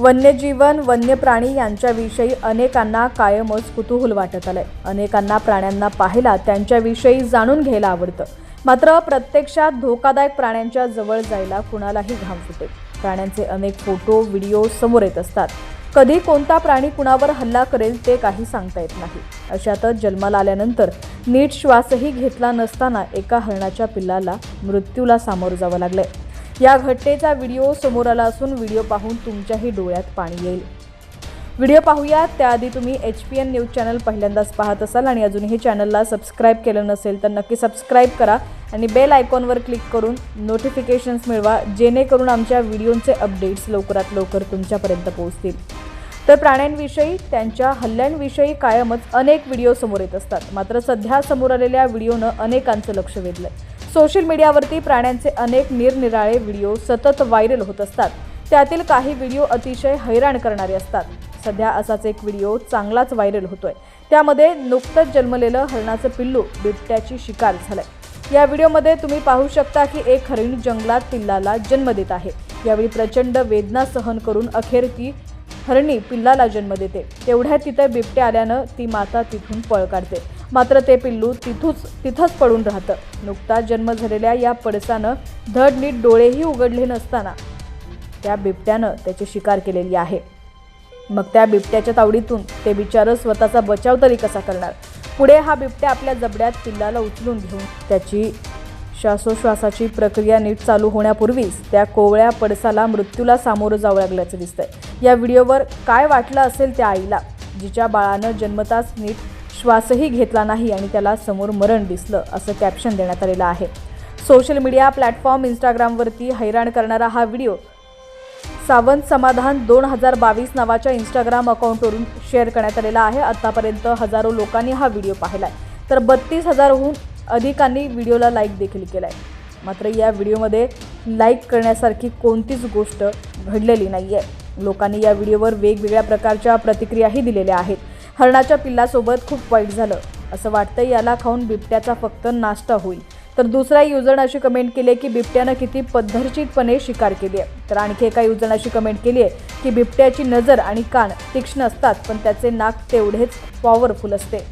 वन्यजीवन वन्य प्राणी यांच्याविषयी अनेकांना कायमच कुतूहल वाटत आलंय. अनेकांना प्राण्यांना पाहायला त्यांच्याविषयी जाणून घ्यायला आवडतं. मात्र प्रत्यक्षात धोकादायक प्राण्यांच्या जवळ जायला कुणालाही घाम फुटे प्राण्यांचे अनेक फोटो व्हिडिओ समोर येत असतात. कधी कोणता प्राणी कुणावर हल्ला करेल ते काही सांगता येत नाही. अशातच जन्माला आल्यानंतर नीट श्वासही घेतला नसताना एका हरणाच्या पिल्लाला मृत्यूला सामोरं जावं लागलंय. या घटनेचा व्हिडिओ समोर आला असून व्हिडिओ पाहून तुमच्याही डोळ्यात पाणी येईल. व्हिडिओ पाहूयात त्याआधी तुम्ही H P N news channel पहिल्यांदाच पाहत असाल आणि अजूनही चॅनलला सबस्क्राईब केलं नसेल तर नक्की सबस्क्राईब करा आणि बेल आयकॉनवर क्लिक करून नोटिफिकेशन्स मिळवा जेणेकरून आमच्या व्हिडिओचे अपडेट्स लवकरात लवकर तुमच्यापर्यंत पोहोचतील. तर प्राण्यांविषयी त्यांच्या हल्ल्यांविषयी कायमच अनेक व्हिडिओ समोर येत असतात. मात्र सध्या समोर आलेल्या व्हिडिओनं अनेकांचं लक्ष वेधलंय. सोशल मीडियावरती प्राण्यांचे अनेक निरनिराळे व्हिडिओ सतत व्हायरल होत असतात. त्यातील काही व्हिडिओ अतिशय हैराण करणारे असतात. सध्या असाच एक व्हिडिओ चांगलाच व्हायरल होतोय. त्यामध्ये नुकतंच जन्मलेलं हरणाचं पिल्लू बिबट्याची शिकार झालंय. या व्हिडिओमध्ये तुम्ही पाहू शकता की एक हरिण जंगलात पिल्लाला जन्म देत आहे. यावेळी प्रचंड वेदना सहन करून अखेर ती हरणी पिल्लाला जन्म देते. तेवढ्या तिथे बिबट्या आल्यानं ती माता तिथून पळ काढते. मात्र ते पिल्लू तिथूच तिथंच पडून राहतं. नुकताच जन्म झालेल्या या पडसानं धड नीट डोळेही उघडले नसताना त्या बिबट्यानं त्याची शिकार केलेली आहे. मग त्या बिबट्याच्या तावडीतून ते बिचारं स्वतःचा बचाव तरी कसा करणार? पुढे हा बिबट्या आपल्या जबड्यात पिल्लाला उचलून घेऊन त्याची श्वासोश्वासाची प्रक्रिया नीट चालू होण्यापूर्वीच त्या कोवळ्या पडसाला मृत्यूला सामोरं जावं लागल्याचं दिसतंय. या व्हिडिओवर काय वाटलं असेल त्या आईला जिच्या बाळानं जन्मताच नीट श्वासही घेतला नाही आणि त्याला समोर मरण दिसलं असं कॅप्शन देण्यात आलेलं आहे. सोशल मीडिया प्लॅटफॉर्म इंस्टाग्रामवरती हैराण करणारा हा व्हिडिओ सावंत समाधान दोन हजार बावीस नावाच्या इंस्टाग्राम अकाउंटवरून शेअर करण्यात आलेला आहे. आतापर्यंत हजारो लोकांनी हा व्हिडिओ पाहिला आहे तर बत्तीस हजारहून अधिकांनी व्हिडिओला लाईक देखील केला आहे मात्र या व्हिडिओमध्ये लाईक करण्यासारखी कोणतीच गोष्ट घडलेली नाही आहे लोकांनी या व्हिडिओवर वेगवेगळ्या प्रकारच्या प्रतिक्रियाही दिलेल्या आहेत. हरणाच्या पिल्लासोबत खूप वाईट झालं. असं वाटतं याला खाऊन बिबट्याचा फक्त नाश्ता होईल. तर दुसऱ्या युजरनं अशी कमेंट केली आहे की बिबट्यानं किती पद्धतशीरपणे शिकार केली आहे. तर आणखी एका युजरनं अशी कमेंट केली आहे की बिबट्याची नजर आणि कान तीक्ष्ण असतात पण त्याचे नाक तेवढेच पॉवरफुल असते.